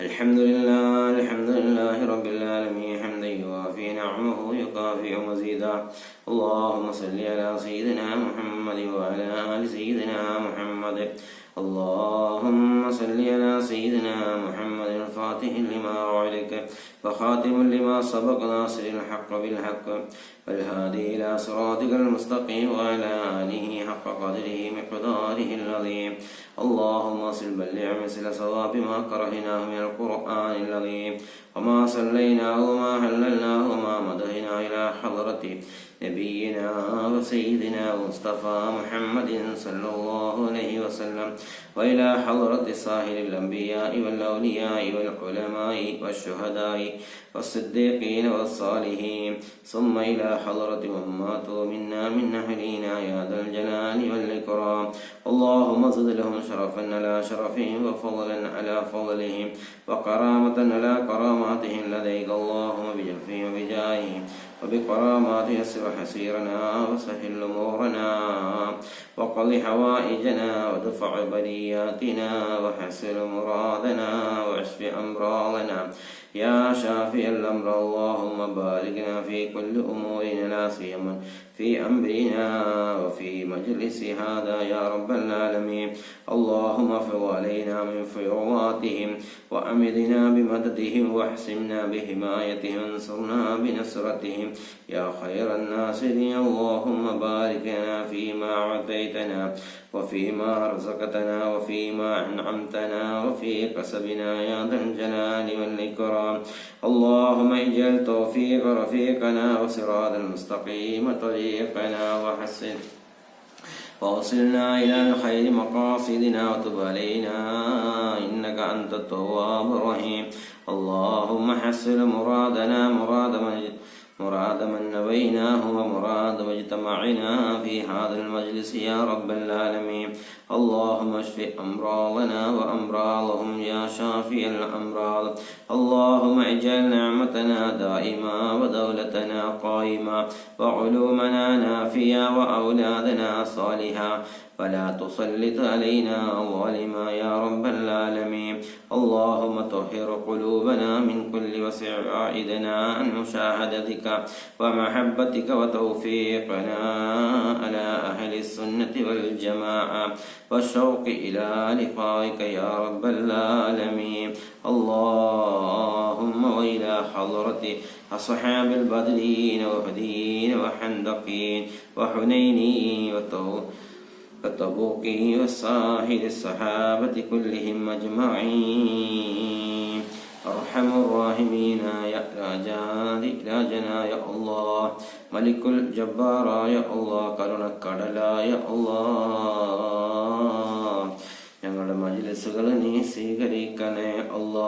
الحمد لله الحمد لله رب العالمين حمدا يوافي نعمه يكافئ مزيدا. اللهم صل على سيدنا محمد وعلى آل سيدنا محمد. اللهم صل على سيدنا محمد الفاتح لما أعلك وخاتم لما سبق ناصر الحق بالحق والهادي إلى صراطك المستقيم وعلى آله حق قدره مقداره العظيم. اللهم صل بلع مثل صواب ما كرهناه من القرآن العظيم. وما صليناه وما إلى حضرة نبينا وسيدنا مصطفى محمد صلى الله عليه وسلم وإلى حضرة ساهر الأنبياء والأولياء والعلماء والشهداء والصديقين والصالحين ثم إلى حضرة من ماتوا منا من أهلنا يا ذا الجلال والإكرام. اللهم زد لهم شرفا على شرفهم وفضلا على فضلهم وكرامة على كراماتهم لديك اللهم بجفهم وبجاههم. وبكرامات يسر حسيرنا وسهل أمورنا وقض حوائجنا ودفع بلياتنا وحسن مرادنا واشف أمراضنا يا شافي الأمر اللهم باركنا في كل أمورنا لا سيما في أمرنا وفي مجلس هذا يا رب العالمين. اللهم افض علينا من فيوضاتهم وأمدنا بمددهم واحسمنا بحمايتهم وانصرنا بنصرتهم. يا خير الناصرين اللهم بارك لنا فيما أعطيتنا وفيما رزقتنا وفيما أنعمتنا وفي كسبنا يا ذا الجلال والإكرام. اللهم اجعل توفيق رفيقنا وصراط المستقيم طريقنا وحسن. ووصلنا إلى الخير مقاصدنا وتب علينا إنك أنت التواب الرحيم. اللهم حسن مرادنا مراد من مراد من نويناه ومراد مجتمعنا في هذا المجلس يا رب العالمين. اللهم اشف أمراضنا وأمراضهم يا شافي الأمراض. اللهم اجعل نعمتنا دائما ودولتنا قائمة وعلومنا نافية وأولادنا صالحة. فلا تسلط علينا ظالما يا رب العالمين. اللهم طهر قلوبنا من كل وسع عائدنا عن مشاهدتك ومحبتك وتوفيقنا على أهل السنة والجماعة. والشوق إلى لقائك يا رب العالمين. اللهم وإلى حضرة أصحاب البدرين وهدين وحندقين وحنينين وتو وتبوقي وساحل الصحابة كلهم أجمعين. أرحم റാഹിമീനായ രാജാതി രാജനായ അള്ളാ. മലിക്കുൽ ജബ്ബാറായ كدلا يا الله ഞങ്ങളുടെ മജിലസുകൾ നീ സ്വീകരിക്കണേ അള്ളാ.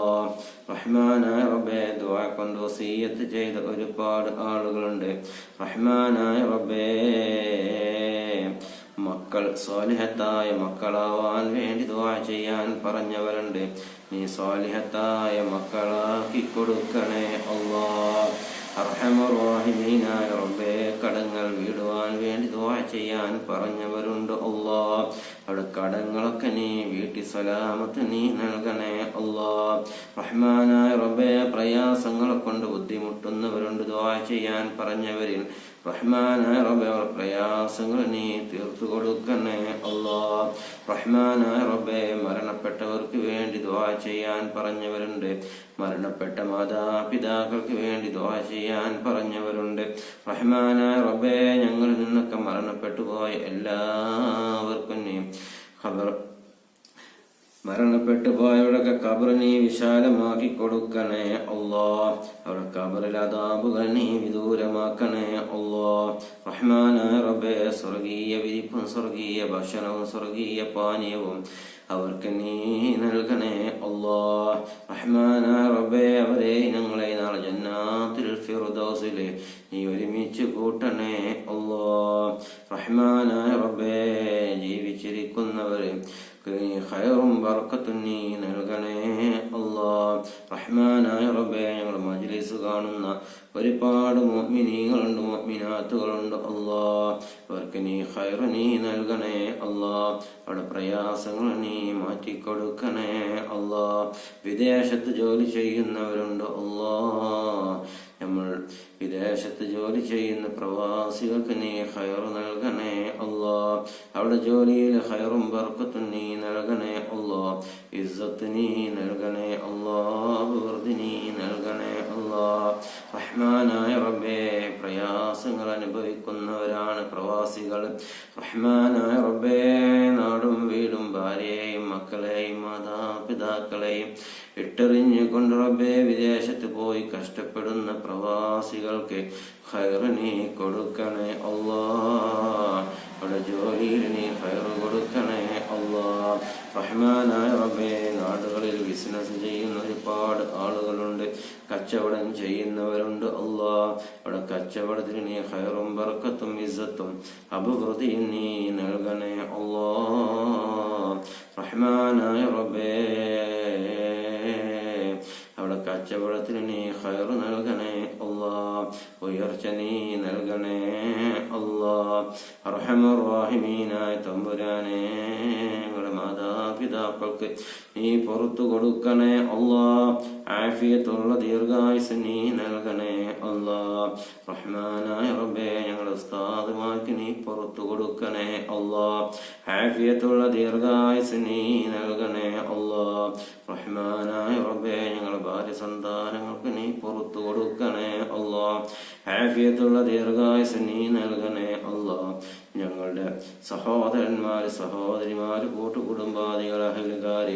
റഹ്മാനായ റബ്ബെ ദുആ കൊണ്ട് വസീയത്ത് ചെയ്ത ഒരുപാട് ആളുകളുണ്ട്. റഹ്മാനായ റബ്ബേ മക്കൾ സ്വാലിഹത്തായ മക്കളാവാൻ വേണ്ടി ദുആ ചെയ്യാൻ പറഞ്ഞവരുണ്ട്. നീ സ്വാലിഹത്തായ മക്കളാക്കി കൊടുക്കണേ അള്ളാ. റബ്ബേ. കടങ്ങൾ വീടുവാൻ വേണ്ടി ദുആ ചെയ്യാൻ പറഞ്ഞവരുണ്ട് അള്ളാ. അവിടെ കടങ്ങളൊക്കെ നീ വീട്ടി സലാമത്ത് നീ നൽകണേ അള്ളാ. റഹ്മാനായ റബ്ബേ. പ്രയാസങ്ങളെ കൊണ്ട് ബുദ്ധിമുട്ടുന്നവരുണ്ട് ദുആ ചെയ്യാൻ പറഞ്ഞവരിൽ. റഹ്മാനായ പ്രയാസങ്ങൾ നീ തീർത്തു കൊടുക്കണേ അല്ലാ റഹ്മാനായ റബ്ബേ മരണപ്പെട്ടവർക്ക് വേണ്ടി ദുആ ചെയ്യാൻ പറഞ്ഞവരുണ്ട്. മരണപ്പെട്ട മാതാപിതാക്കൾക്ക് വേണ്ടി ദുആ ചെയ്യാൻ പറഞ്ഞവരുണ്ട്. റഹ്മാനായ റബ്ബേ ഞങ്ങളിൽ നിന്നൊക്കെ മരണപ്പെട്ടു പോയ എല്ലാവർക്കും നീ ഖബർ മരണപ്പെട്ടു പോയവരൊക്കെ കബർ നീ വിശാലമാക്കി കൊടുക്കണേ അല്ലോ അവരുടെ കബറിൽ അതാപുകൾ നീ വിദൂരമാക്കണേ അല്ലോ റഹ്മാന റബ്ബേ സ്വർഗീയ വിരിപ്പും സ്വർഗീയ ഭക്ഷണവും സ്വർഗീയ പാനീയവും അവർക്ക് നീ നൽകണേ അല്ലോ റഹ്മാനായ റബ്ബേ ജന്നാത്തിൽ ഫിർദൗസിലെ നീ ഒരുമിച്ച് കൂട്ടണേ അല്ലോ റഹ്മാന റബ്ബേ ജീവിച്ചിരിക്കുന്നവരെ നീ ഖൈറും ബർക്കത്തും നീ നൽകണേ അല്ലാ. റഹ്മാനായ റബ്ബേ ഞങ്ങൾ മജ്ലിസ് കാണുന്ന ഒരുപാട് മോമിനീങ്ങളുണ്ട് മോമിനാത്തുകളുണ്ട് അല്ലാ. അവർക്ക് നീ ഖൈറ് നീ നൽകണേ അല്ലാ. അവിടെ പ്രയാസങ്ങൾ നീ മാറ്റിക്കൊടുക്കണേ അല്ലാ. വിദേശത്ത് ജോലി ചെയ്യുന്നവരുണ്ട് അല്ലാ. നമ്മൾ വിദേശത്ത് ജോലി ചെയ്യുന്ന പ്രവാസികൾക്ക് നീ ഹയർ നൽകണേ അവിടെ ജോലിയിൽ ഹൈറും ബർക്കത്തും നീ നൽകണേ അല്ലോ ഇസ്സത്ത് നീ നൽകണേ അല്ലാ നീ നൽകണേ അല്ലോ റഹ്മാനായ റബ്ബേ പ്രയാസങ്ങൾ അനുഭവിക്കുന്നവരാണ് പ്രവാസികൾ. റഹ്മാനായ റബ്ബേ നാടും വീടും ഭാര്യയെയും മക്കളെയും മാതാപിതാക്കളെയും ഇട്ടെറിഞ്ഞു കൊണ്ട് റബ്ബേ വിദേശത്ത് പോയി കഷ്ടപ്പെടുന്ന പ്രവാസികൾക്ക് ഹൈറ നീ കൊടുക്കണേ അല്ലാ അവിടെ ജോലിയിൽ നീ ഖൈർ കൊടുക്കണേ അള്ളാ. റഹ്മാനായ റബ്ബേ നാടുകളിൽ ബിസിനസ് ചെയ്യുന്ന ഒരുപാട് ആളുകളുണ്ട്. കച്ചവടം ചെയ്യുന്നവരുണ്ട് അള്ളാ. അവിടെ കച്ചവടത്തിന് നീ ഹയറും ബർക്കത്തും ഇസത്തും അഭിവൃദ്ധിയും നീ നൽകണേ അള്ളാ. റഹ്മാനായ റബ്ബേ. അവിടെ കച്ചവടത്തിന് നീ ഖൈർ നൽകണേ അല്ലാ. ഉയർച്ച നീ നൽകണേ അല്ലാ. അർഹമറാഹിമീനായ തമ്പുരാനേ. മാതാപിതാക്കൾക്ക് നീ പുറത്തു കൊടുക്കണേ അള്ളാ ആഫിയത്തുള്ള ദീർഘായുസ് നീ നൽകണേ അള്ളാ റഹ്മാനായ റബ്ബേ ഞങ്ങളുടെ ഉസ്താദുമാർക്ക് നീ പുറത്തു കൊടുക്കണേ അള്ളാ ആഫിയത്തുള്ള ദീർഘായുസ് നീ നൽകണേ അള്ളാ റഹ്മാനായ റബ്ബേ ഞങ്ങളുടെ ഭാര്യ സന്താനങ്ങൾക്ക് നീ പുറത്തു കൊടുക്കണേ അള്ളാ ആഫിയത്തുള്ള ദീർഘായുസ് നീ നൽകണേ ഞങ്ങളുടെ സഹോദരിമാർ കൂട്ടുകുടുംബാദികൾ അഹലുകാർ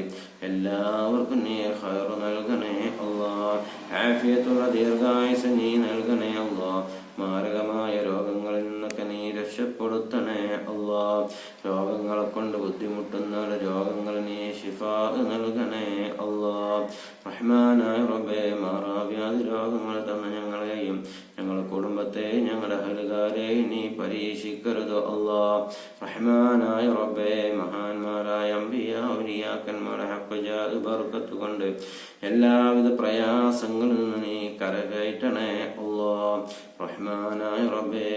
എല്ലാവർക്കും നീ ഹയർ നൽകണേ അള്ളാ ആഫിയത്തുള്ള ദീർഘായുസ് നീ നൽകണേ അള്ളാ മാരകമായ രോഗങ്ങളിൽ നിന്നൊക്കെ നീ രക്ഷപ്പെടുത്തണേ അള്ളാ രോഗങ്ങളെ കൊണ്ട് ബുദ്ധിമുട്ടുന്ന രോഗങ്ങൾ നീ ഷിഫാ നൽകണേ അള്ളാ റഹ്മാനായ റബ്ബേ മാറാവ്യാധി രോഗങ്ങൾ തന്ന ഞങ്ങളെയും ഞങ്ങളുടെ കുടുംബത്തെ ഞങ്ങളുടെ അഹലുകാരെ നീ പരീക്ഷിക്കരുത്. അള്ളാ റഹ്മാനായ റബ്ബേ മഹാന്മാരായ അമ്പിയ ഔലിയാക്കന്മാരെ ഹപ്പജാ കൊണ്ട് എല്ലാവിധ പ്രയാസങ്ങളിൽ നിന്ന് നീ കരകയറ്റണേ. അള്ളാ റഹ്മാനായ റബ്ബേ.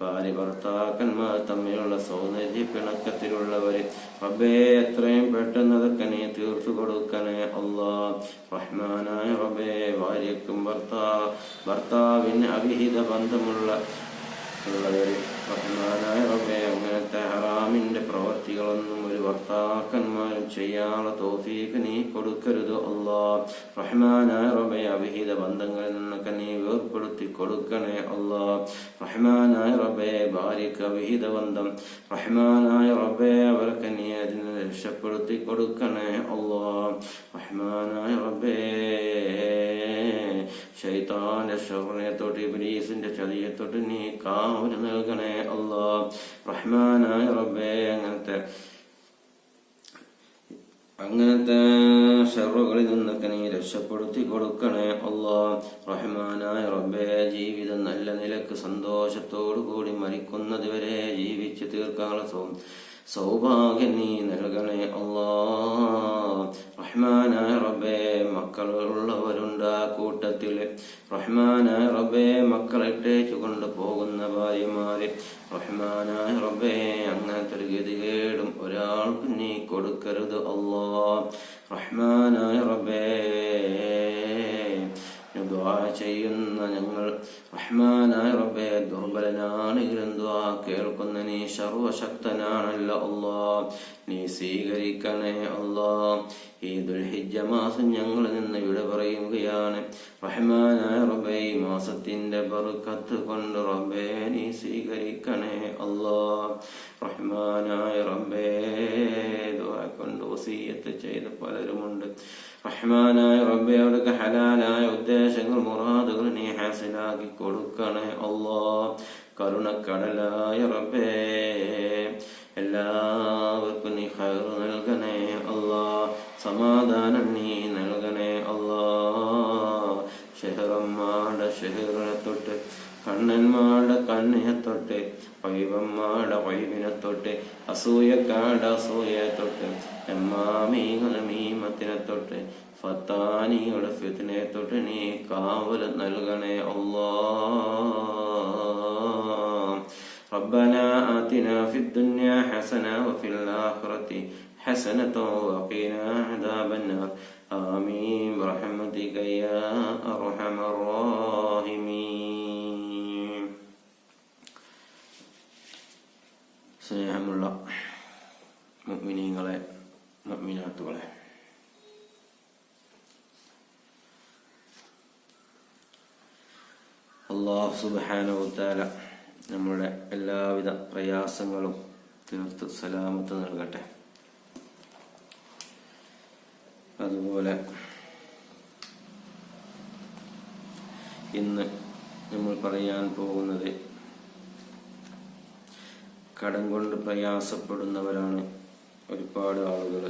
ഭാര്യ ഭർത്താക്കന്മാർ തമ്മിലുള്ള സൗന്ദര്യ പിണക്കത്തിലുള്ളവര്. റബ്ബേ എത്രയും പെട്ടെന്ന് അതൊക്കെ നീ തീർത്തു കൊടുക്കണേ അള്ളാ റഹ്മാനായ റബ്ബേ ഭാര്യക്കും ഭർത്താ ഭർത്താവിന് അവിഹിത ബന്ധമുള്ള ഉള്ളവര് റഹ്മാനായ റബ്ബെ അങ്ങനത്തെ ഹറാമിന്റെ പ്രവർത്തികളൊന്നും ഒരു ഭർത്താക്കന്മാരും ചെയ്യാനുള്ള തോഫീക്ക് നീ കൊടുക്കരുത് അല്ലാ. റഹ്മാനായ റബ്ബെ അവിഹിത ബന്ധങ്ങളിൽ നിന്നൊക്കെ നീ വേർപ്പെടുത്തി കൊടുക്കണേ അല്ലാ. റഹ്മാനായ റബ്ബെ ഭാര്യക്ക് അവിഹിത ബന്ധം. റഹ്മാനായ റബ്ബെ അവർക്ക് നീ അതിനെ രക്ഷപ്പെടുത്തി കൊടുക്കണേ അല്ലാ. റഹ്മാനായ റബ്ബേ. ഷൈത്താന്റെ ഷറിനെ തൊട്ട് ഇബ്രീസിന്റെ ചതിയെ തൊട്ട് നീ കാവൽ നൽകണേ അള്ളാ റഹ്മാനായ റബ്ബേ അങ്ങനത്തെ അങ്ങനത്തെ ഷെറുകളിൽ നിന്നൊക്കെ നീ രക്ഷപ്പെടുത്തി കൊടുക്കണേ അള്ളാ റഹ്മാനായ റബ്ബേ ജീവിതം നല്ല നിലയ്ക്ക് സന്തോഷത്തോടു കൂടി മരിക്കുന്നതുവരെ ജീവിച്ച് തീർക്കാനുള്ള സൗഭാഗ്യം നീ നൽകണേ അള്ളാ റഹ്മാനായ റബേ മക്കളുള്ളവരുണ്ട് ആ കൂട്ടത്തിൽ. റഹ്മാനായ റബേ മക്കളിട്ടേച്ചു കൊണ്ട് പോകുന്ന ഭാര്യമാര്. റഹ്മാനായ റബ്ബേ അങ്ങനത്തെ ഒരു ഗതികേടും ഒരാൾക്ക് നീ കൊടുക്കരുത് അള്ളാ റഹ്മാനായ റബ്ബേ. ചെയ്യുന്ന ഞങ്ങൾ. റഹ്മാനായ റബ്ബേ ദുർബലനാണെങ്കിലും ദുആ. കേൾക്കുന്ന നീ സർവശക്തനാണല്ലോ അല്ലാ നീ സ്വീകരിക്കണേ അല്ലാ ഈ ദുൽഹിജ മാസം ഞങ്ങൾ നിന്ന് ഇവിടെ പറയുകയാണ്. റഹ്മാനായ റബ്ബേ ഈ മാസത്തിന്റെ ബർക്കത്ത് കൊണ്ട് റബ്ബേ നീ സ്വീകരിക്കണേ അല്ലാ റഹ്മാനായ റബ്ബേ ദുആ കൊണ്ട് വസീയത്ത് ചെയ്ത പലരുമുണ്ട്. റഹ്മാനായ റബ്ബെ അവിടെ ഹലാലായ ഉദ്ദേശങ്ങൾ മുറാദുകൾ നീ ഹാസിലാക്കി കൊടുക്കണേ അള്ളാ കരുണക്കടലായ റബ്ബേ എല്ലാവർക്കും നീ ഹൈർ നൽകണേ അള്ളാ സമാധാനം നീ നൽകണേ അള്ളാ ഷെഹറമ്മാടെ ഷെഹറിനെ തൊട്ട് കണ്ണന്മാരുടെ കണ്ണിനെ തൊട്ട് അസൂയക്കാട് അസൂയയെ തൊട്ട് എമ്മാമീങ്ങളെ മീമത്തിനെ തൊട്ട് ഫത്താനിയുടെ ഫിത്തിനെ തൊട്ട് നീ കാവൽ നൽകണേ അല്ലാ ربنا آتنا في الدنيا حسنة وفي الآخرة حسنة وقنا عذاب النار آمين برحمتك يا أرحم الراحمين സ്നേഹമുള്ള മുഗ്മിനീങ്ങളെ മുഗ്മിനാത്തുകളെ. അള്ളാഹു സുബാനവുത്താല നമ്മുടെ എല്ലാവിധ പ്രയാസങ്ങളും തീർത്ത് സലാമത്ത് നൽകട്ടെ. അതുപോലെ ഇന്ന് നമ്മൾ പറയാൻ പോകുന്നത് കടം കൊണ്ട് പ്രയാസപ്പെടുന്നവരാണ് ഒരുപാട് ആളുകൾ